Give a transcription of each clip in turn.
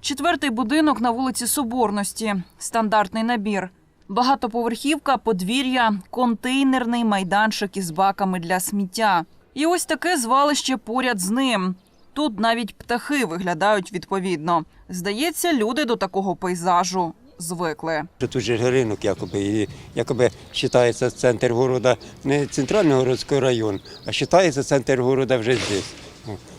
Четвертий будинок на вулиці Соборності. Стандартний набір. Багатоповерхівка, подвір'я, контейнерний майданчик із баками для сміття. І ось таке звалище поряд з ним. Тут навіть птахи виглядають відповідно. Здається, люди до такого пейзажу звикли. Тут же ринок, якоби, і якоби вважається центр города, не центральний городський район, а вважається центр города вже здесь.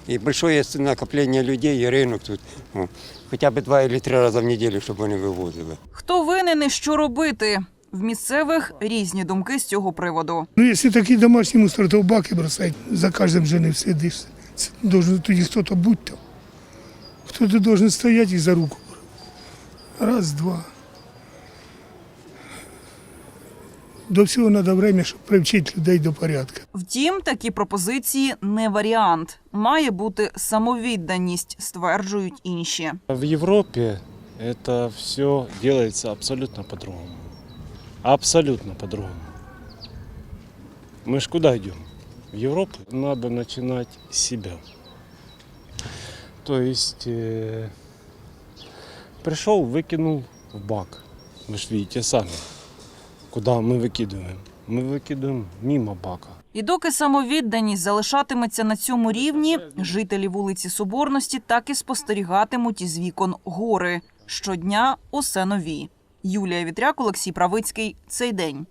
О. І велике накоплення людей, і ринок тут. О. Хоча б два або три рази в неділю, щоб вони вивозили. Хто винен і що робити? В місцевих різні думки з цього приводу. Ну, якщо такий домашній мусор, то в баки бросають. За кожним же не всидиш. Це должен тоді хтось бути там. Хто-то должен стояти і за руку. Раз, два. До всього треба время, щоб привчити людей до порядку. Втім, такі пропозиції не варіант. Має бути самовідданість, стверджують інші. В Европе это все делается абсолютно по-другому. Абсолютно по-другому. Мы ж куда идем? В Европу надо начинать с себя. То есть э, пришел, выкинул в бак. Вы же видите сами, куда мы выкидываем. Мы выкидываем мимо бака. І доки самовідданість залишатиметься на цьому рівні, жителі вулиці Соборності так і спостерігатимуть із вікон гори. Щодня усе нові. Юлія Вітряк, Олексій Правицький. Цей день.